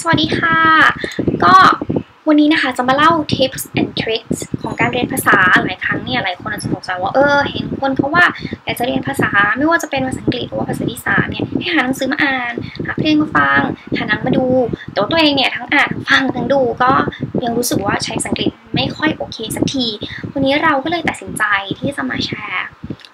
สวัสดีค่ะ ก็วันนี้นะคะจะมาเล่า tips and tricks ของการเรียนภาษาหลายครั้งเนี่ยหลายคนอาจจะสงสัยว่าเออ เห็นคนเขาว่าอยากจะเรียนภาษาไม่ว่าจะเป็นภาษาอังกฤษหรือว่าภาษาที่สามเนี่ยให้หาหนังสือมาอ่านหาเพลงมาฟังหาหนังมาดูแต่ตัวเองเนี่ยทั้งอ่านทั้งฟังทั้งดูก็ยังรู้สึกว่าใช้ภาษาอังกฤษไม่ค่อยโอเคสักที วันนี้เราก็เลยตัดสินใจที่จะมาแชร์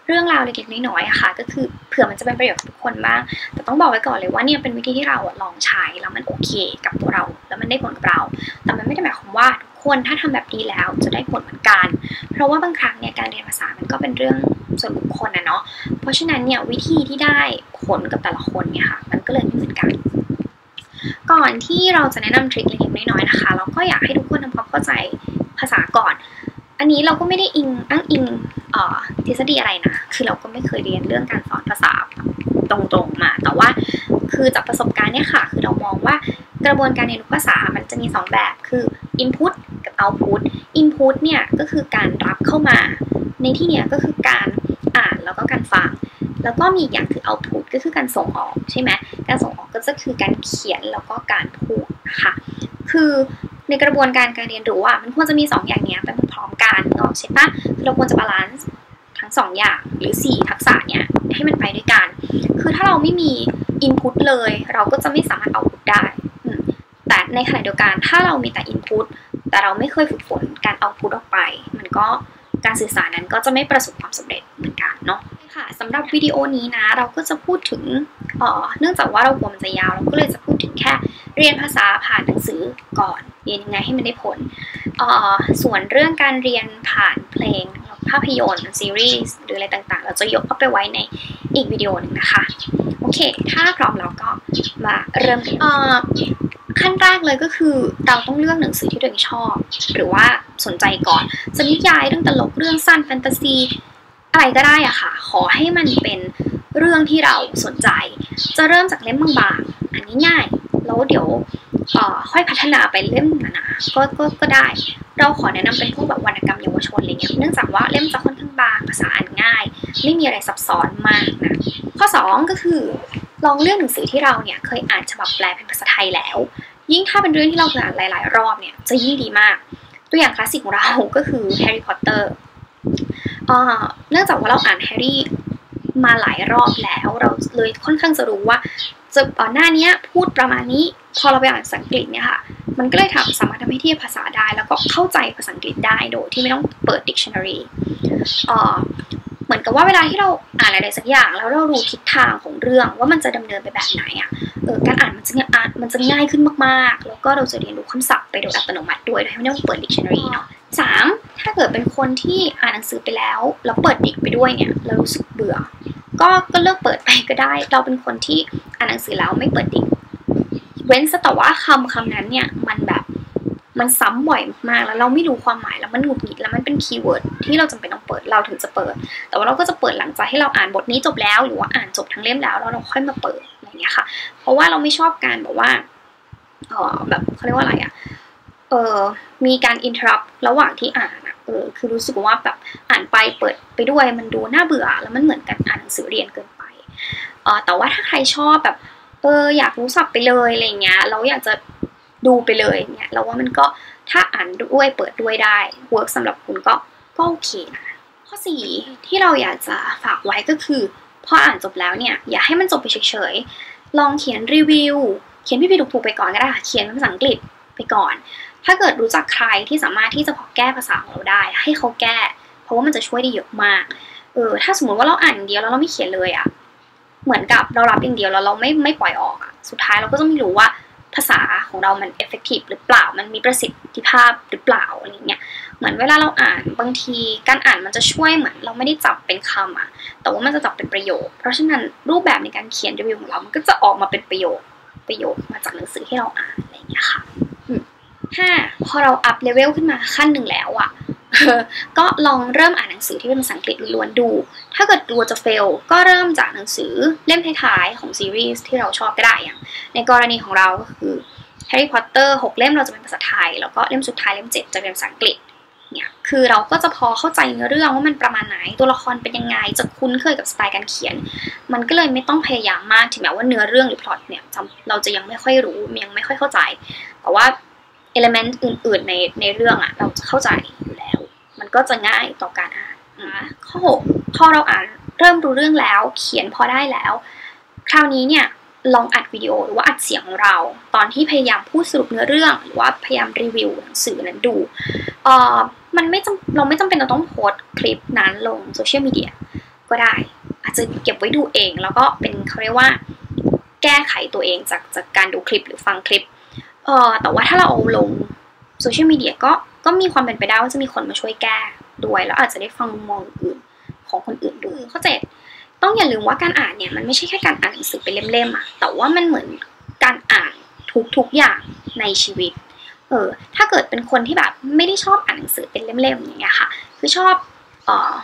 เรื่องราวเล็กๆน้อยๆค่ะก็คือ ผื่อมันจะเป็นประโยชน์กับทุกคนบ้าง แต่ต้องบอกไว้ก่อนเลยว่าเนี่ยเป็นวิธีที่เราลองใช้แล้วมันโอเคกับตัวเรา แล้วมันได้ผลกับเรา แต่มันไม่ได้หมายความว่าทุกคนถ้าทำแบบนี้แล้วจะได้ผลเหมือนกัน เพราะว่าบางครั้งเนี่ยการเรียนภาษามันก็เป็นเรื่องส่วนบุคคลนะเนาะ เพราะฉะนั้นเนี่ยวิธีที่ได้ผลกับแต่ละคนเนี่ยค่ะมันก็เลยไม่เหมือนกันก่อนที่เราจะแนะนำทริคเล็กๆน้อยๆนะคะ เราก็อยากให้ทุกคนทำความเข้าใจภาษาก่อน อันนี้เราก็ไม่ได้อิงอ้างอิงทฤษฎีอะไรนะ คือเราก็ไม่เคยเรียนเรื่องการสอนภาษาตรงๆมา แต่ว่าคือจากประสบการณ์เนี่ยค่ะ คือเรามองว่ากระบวนการเรียนรู้ภาษา มันจะมี 2 แบบ คือ input กับ output input เนี่ยก็คือการรับเข้ามา ในที่เนี้ยก็คือการอ่านแล้วก็การฟัง แล้วก็มีอย่างคือ output ก็คือการส่งออกใช่ไหม การส่งออกก็จะคือการเขียนแล้วก็การพูดนะคะ คือ ในกระบวนการการเรียนรู้อะมันควรจะมี 2 อย่างเนี้ยไปพร้อมกันเนาะใช่ปะเราควรจะบาลานซ์ทั้ง 2 อย่างหรือ 4 ทักษะเนี้ยให้มันไปด้วยกัน คือถ้าเราไม่มี input เลย เราก็จะไม่สามารถ output ได้ แต่ในขณะเดียวกันถ้าเรามีแต่ input แต่เราไม่เคยฝึกฝนการ output ออกไป มันก็การสื่อสารนั้นก็จะไม่ประสบความสำเร็จเหมือนกันเนาะค่ะสำหรับวิดีโอนี้นะ เราก็จะพูดถึงเออเนื่องจากว่าเรากลัวมันจะยาว เราก็เลยจะพูดถึงแค่เรียนภาษาผ่านหนังสือก่อน รียนยังไงให้มันได้ผลอ่อส่วนเรื่องการเรียนผ่านเพลงภาพยนตร์ซีรีส์หรืออะไรต่างๆ เราจะยกเข้าไปไว้ในอีกวิดีโอหนึ่งนะคะ โอเค ถ้าพร้อมเราก็มาเริ่มขั้นแรกเลยก็คือเราต้องเลือกหนังสือที่ตัวเองชอบ หรือว่าสนใจก่อนจะนิยายเรื่องตลกเรื่องสั้นแฟนตาซี อะไรก็ได้อะค่ะ ขอให้มันเป็นเรื่องที่เราสนใจ จะเริ่มจากเล่มบางๆอันนี้ง่าย แล้วเดี๋ยวค่อยพัฒนาไปเล่มหนาๆก็ก็ก็ได้ เราขอแนะนำเป็นพวกแบบวรรณกรรมเยาวชนอะไรเงี้ยเนื่องจากว่าเล่มจะค่อนข้างบางภาษาอ่านง่าย ไม่มีอะไรซับซ้อนมากนะข้อ 2 ก็คือลองเลือกหนังสือที่เราเนี่ยเคยอ่านฉบับแปลเป็นภาษาไทยแล้ว ยิ่งถ้าเป็นเรื่องที่เราเคยอ่านหลาย ๆ รอบเนี่ยจะยิ่งดีมาก ตัวอย่างคลาสสิกของเราก็คือแฮร์รี่พอตเตอร์เนื่องจากว่าเราอ่านแฮร์รี่มาหลายรอบแล้วเราเลยค่อนข้างจะรู้ว่า จะตอนหน้านี้พูดประมาณนี้ พอเราไปอ่านภาษาอังกฤษเนี่ยค่ะ มันก็เลยทำสามารถทำให้เทียบภาษาได้ แล้วก็เข้าใจภาษาอังกฤษได้โดยที่ไม่ต้องเปิด dictionary เหมือนกับว่าเวลาที่เราอ่านอะไรสักอย่าง แล้วเรารู้ทิศทางของเรื่องว่ามันจะดำเนินไปแบบไหนอะเออการอ่านมันจะอ่านมันจะง่ายขึ้นมากๆ แล้วก็เราจะเรียนรู้คำศัพท์ไปโดยอัตโนมัติด้วยโดยไม่ต้องเปิด dictionary เนาะสามถ้าเกิดเป็นคนที่อ่านหนังสือไปแล้ว แล้วเปิดดิกไปด้วยเนี่ยเรารู้สึกเบื่อ ก็ก็เลิกเปิดไปก็ได้ เราเป็นคนที่อ่านหนังสือแล้วไม่เปิดดิกเว้นแต่ว่าคำคำนั้นเนี่ยมันแบบมันซ้ำบ่อยมากแล้วเราไม่รู้ความหมายแล้วมันหงุดหงิดแล้วมันเป็นคีย์เวิร์ดที่เราจำเป็นต้องเปิดเราถึงจะเปิด แต่ว่าเราก็จะเปิดหลังจากให้เราอ่านบทนี้จบแล้ว หรือว่าอ่านจบทั้งเล่มแล้วแล้วเราค่อยมาเปิดอะไรเงี้ยค่ะ เพราะว่าเราไม่ชอบการแบบว่าเออแบบเขาเรียกว่าอะไรอะเออมีการอินทรัพระหว่างที่อ่าน อะเออคือรู้สึกว่าแบบอ่านไปเปิดไปด้วยมันดูน่าเบื่อ แล้วมันเหมือนกันอ่านหนังสือเรียนเกินไปเออแต่ว่าถ้าใครชอบแบบเอออยากรู้สับไปเลยอะไรเงี้ยเราอยากจะดูไปเลยเนี่ยเราว่ามันก็ถ้าอ่านด้วยเปิดด้วยได้เวิร์กสำหรับคุณก็ก็โอเคนะข้อสี่ที่เราอยากจะฝากไว้ก็คือพออ่านจบแล้วเนี่ยอย่าให้มันจบไปเฉยๆลองเขียนรีวิวเขียนพี่ๆถูกๆไปก่อนก็ได้เขียนภาษาอังกฤษไปก่อน ถ้าเกิดรู้จักใครที่สามารถที่จะพอแก้ภาษาของเราได้ ให้เขาแก้ เพราะว่ามันจะช่วยได้เยอะมาก เออ ถ้าสมมติว่าเราอ่านอย่างเดียวแล้วเราไม่เขียนเลยอะเหมือนกับเรารับอย่างเดียวแล้วเราไม่ไม่ปล่อยออกอะสุดท้ายเราก็จะไม่รู้ว่าภาษาของเรามัน effective หรือเปล่า มันมีประสิทธิภาพหรือเปล่าอะไรเงี้ย เหมือนเวลาเราอ่านบางทีการอ่านมันจะช่วยเหมือนเราไม่ได้จับเป็นคำอะแต่ว่ามันจะจับเป็นประโยค เพราะฉะนั้นรูปแบบในการเขียนรีวิวของเรา มันก็จะออกมาเป็นประโยคประโยคมาจากหนังสือที่เราอ่านอะไรเงี้ยค่ะ ห้าพอเราอัพเลเวลขึ้นมาขั้นหนึ่งแล้วอะก็ลองเริ่มอ่านหนังสือที่เป็นภาษาอังกฤษล้วนดู ถ้าเกิดกลัวจะเฟล ก็เริ่มจากหนังสือเล่มท้ายๆของซีรีส์ที่เราชอบก็ได้อย่าง ในกรณีของเราก็คือแฮร์รี่พอตเตอร์หกเล่มเราจะเป็นภาษาไทย แล้วก็เล่มสุดท้ายเล่มเจ็ดจะเป็นภาษาอังกฤษเนี่ยคือเราก็จะพอเข้าใจเนื้อเรื่องว่ามันประมาณไหนตัวละครเป็นยังไงจะคุ้นเคยกับสไตล์การเขียน มันก็เลยไม่ต้องพยายามมากถึงแม้ว่าเนื้อเรื่องหรือพล็อตเนี่ยเราจะยังไม่ค่อยรู้ยังไม่ค่อยเข้าใจ แต่ว่า เอลเมนต์อื่น ๆ ในในเรื่องอะเราจะเข้าใจอยู่แล้ว มันก็จะง่ายต่อการอ่านนะข้อ6พอเราอ่านเริ่มรู้เรื่องแล้ว เขียนพอได้แล้ว คราวนี้เนี่ยลองอัดวิดีโอหรือว่าอัดเสียงของเรา ตอนที่พยายามพูดสรุปเนื้อเรื่อง หรือว่าพยายามรีวิวหนังสือนั้นดูเอ่อมันไม่จำเราไม่จำเป็นเราต้องโพสคลิปนั้นลงโซเชียลมีเดียก็ได้ อาจจะเก็บไว้ดูเอง แล้วก็เป็นเขาเรียกว่า แก้ไขตัวเองจากจากการดูคลิปหรือฟังคลิป เออแต่ว่าถ้าเราเอาลงโซเชียลมีเดียก็ก็มีความเป็นไปได้ว่าจะมีคนมาช่วยแก้ด้วยแล้วอาจจะได้ฟังมุมมองอื่นของคนอื่นด้วยข้อเจ็ดต้องอย่าลืมว่าการอ่านเนี่ยมันไม่ใช่แค่การอ่านหนังสือเป็นเล่มๆอะแต่ว่ามันเหมือนการอ่านทุกๆอย่างในชีวิต เออ ถ้าเกิดเป็นคนที่แบบไม่ได้ชอบอ่านหนังสือเป็นเล่มๆอย่างเงี้ยค่ะ คือชอบเออ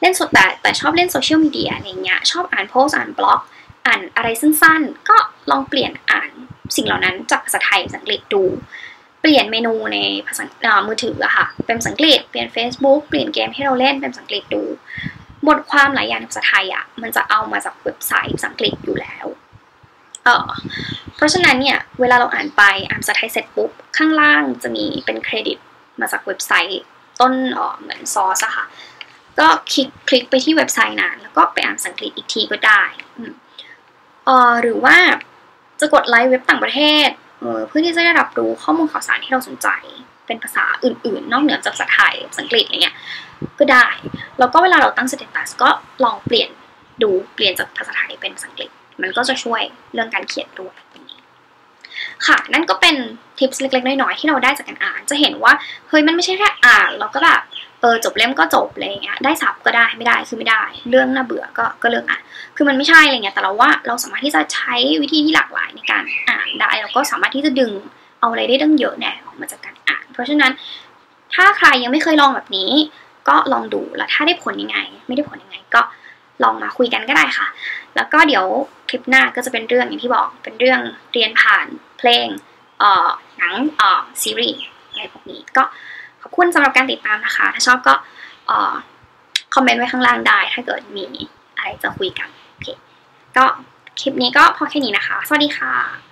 เล่นสดแต่แต่ชอบเล่นโซเชียลมีเดียอะไรเงี้ย ชอบอ่านโพสอ่านบล็อก อ่านอะไรสั้นๆ ก็ลองเปลี่ยนอ่าน สิ่งเหล่านั้นจากภาษาไทยภาษาอังกฤษดู เปลี่ยนเมนูในภาษามือถืออะค่ะ เป็นภาษาอังกฤษเปลี่ยน Facebook เปลี่ยนเกมที่เราเล่นเป็นภาษาอังกฤษดู บทความหลายอย่างในภาษาไทยอะมันจะเอามาจากเว็บไซต์ภาษาอังกฤษอยู่แล้วเออเพราะฉะนั้นเนี่ยเวลาเราอ่านไปอ่านภาษาไทยเสร็จปุ๊บข้างล่างจะมีเป็นเครดิตมาจากเว็บไซต์ต้นเหมือนซอสอะค่ะ ก็คลิกคลิกไปที่เว็บไซต์นั้นแล้วก็ไปอ่านภาษาอังกฤษอีกทีก็ได้เออหรือว่า จะกดไลค์เว็บต่างประเทศเออเพื่อที่จะได้รับรู้ข้อมูลข่าวสารที่เราสนใจ เป็นภาษาอื่นๆ นอกเหนือจากภาษาไทยภาษาอังกฤษอะไรเงี้ยก็ได้ แล้วก็เวลาเราตั้งสเตตัสก็ลองเปลี่ยนดูเปลี่ยนจากภาษาไทยเป็นภาษาอังกฤษ มันก็จะช่วยเรื่องการเขียนด้วยค่ะนั่นก็เป็นทิปส์เล็กๆน้อยๆที่เราได้จากการอ่าน จะเห็นว่าเฮ้ยมันไม่ใช่แค่อ่านแล้วก็แบบ เออจบเล่มก็จบอะไรเงี้ยได้สับก็ได้ไม่ได้คือไม่ได้ เรื่องน่าเบื่อก็ก็เลือกอ่านคือมันไม่ใช่อะไรเงี้ยแต่เราว่าเราสามารถที่จะใช้วิธีที่หลากหลายในการอ่านได้แล้วก็สามารถที่จะดึงเอาอะไรได้ตั้งเยอะแน่ออกมาจากการอ่าน เพราะฉะนั้นถ้าใครยังไม่เคยลองแบบนี้ ก็ลองดูแล้วถ้าได้ผลยังไง ไม่ได้ผลยังไงก็ลองมาคุยกันก็ได้ค่ะ แล้วก็เดี๋ยวคลิปหน้าก็จะเป็นเรื่องอย่างที่บอกเป็นเรื่องเรียนผ่านเพลงเอ่อหนังเอ่อซีรีส์อะไรพวกนี้ก็ ขอบคุณสำหรับการติดตามนะคะ ถ้าชอบก็คอมเมนต์ไว้ข้างล่างได้ ถ้าเกิดมีอะไรจะคุยกัน โอเค ก็คลิปนี้ก็พอแค่นี้นะคะ สวัสดีค่ะ